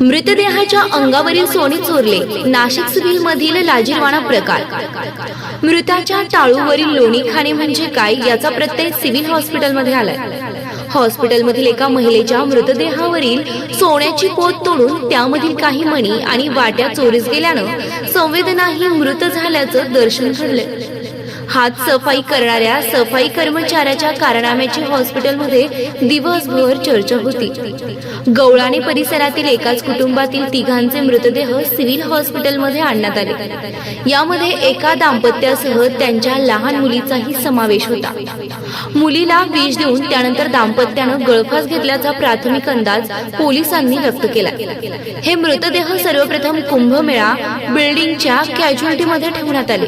मृतदेहाच्या अंगावरील सोने चोरले. नाशिक सिव्हिल मधील लाजीरवाणा प्रकार. मृताच्या टाळूवरील लोणी खाणे म्हणजे काय याचा प्रत्यय सिव्हिल हॉस्पिटलमध्ये आलाय. हॉस्पिटलमधील एका महिलेच्या मृतदेहावरील सोन्याची पोत तोडून त्यामधील काही मणी आणि वाट्या चोरीस गेल्यानं संवेदनाही मृत झाल्याचं दर्शन घडलं हात सफाई करणाऱ्या सफाई कर्मचाऱ्याच्या कारनाम्याची हॉस्पिटलमध्ये दिवसभर चर्चा होती. गवळाणे परिसरातील एकाच कुटुंबातील तिघांचे मृतदेह सिव्हिल हॉस्पिटलमध्ये आणण्यात आले. यामध्ये एका दाम्पत्यासह त्यांच्या लहान मुलीचाही समावेश होता. मुलीला विष देऊन त्यानंतर दाम्पत्यानं गळफास घेतल्याचा प्राथमिक अंदाज पोलिसांनी व्यक्त केला हे मृतदेह सर्वप्रथम कुंभमेळा बिल्डिंगच्या कॅज्युअल्टीमध्ये ठेवण्यात आले.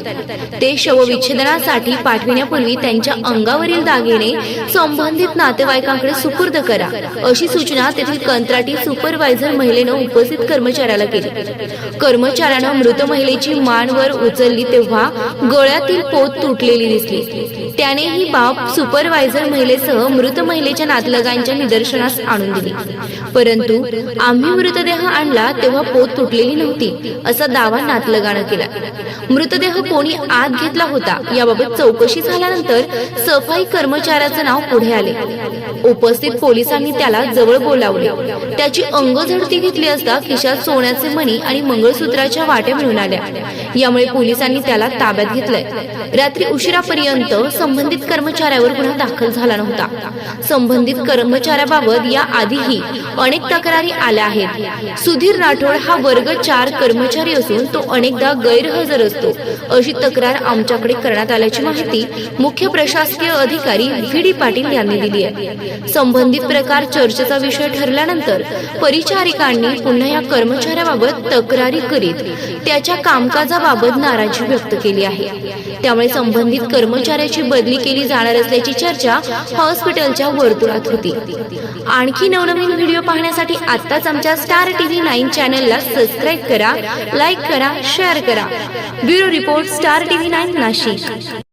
ते शवविच्छेदना उपचारासाठी पाठविण्यापूर्वी त्यांच्या अंगावरील दागिने संबंधित नातेवाईकांकडे सुपूर्द करा. अशी सूचना तेथील कंत्राटी सुपरवायझर महिलेनं उपस्थित कर्मचाऱ्याला केली. कर्मचाऱ्यानं मृत महिलेची मान वर उचलली तेव्हा गळ्यातील पोत तुटलेली दिसली. त्याने ही बाब सुपरवायझर महिलेसह मृत महिलेच्या नातलगांच्या निदर्शनास आणून दिली. परंतु आम्ही मृतदेह आणला तेव्हा पोत तुटलेली नव्हती असा दावा नातलगानं केला. मृतदेह कोणी आत घेतला होता याबाबत चौकशी झाल्यानंतर सफाई कर्मचाऱ्याचं नाव पुढे आले. उपस्थित पोलिसांनी त्याला जवळ बोलावले. त्याची अंगझडती घेतली असता खिशात सोन्याचे मणी आणि मंगळसूत्राच्या वाट्या मिळून आल्या. यामुळे पोलिसांनी त्याला ताब्यात घेतलंय. रात्री उशिरापर्यंत संबंधित कर्मचाऱ्यावर गुन्हा दाखल झाला नव्हता. संबंधित कर्मचाऱ्याबाबत या आधीही अनेक तक्रारी आल्या आहेत. सुधीर राठोड हा वर्ग चार कर्मचारी असून तो अनेकदा गैरहजर असतो अशी तक्रार आमच्याकडे करण्यात आल्याची माहिती मुख्य प्रशासकीय अधिकारी व्ही डी पाटील यांनी दिली आहे. संबंधित प्रकार चर्चेचा विषय ठरल्यानंतर परिचारिकांनी पुन्हा या कर्मचाऱ्याबाबत तक्रारी करीत त्याच्या कामकाजाबाबत नाराजी व्यक्त केली आहे. त्यामुळे संबंधित कर्मचाऱ्याची बदली केली जाणार असल्याची चर्चा हॉस्पिटलच्या वर्तुळात होती. आणखी नवनवीन व्हिडिओ पाहण्यासाठी आत्ताच आमच्या स्टार टीव्ही नाईन चॅनलला सबस्क्राईब करा लाईक करा शेअर करा. Bureau report Star TV nine Nashik.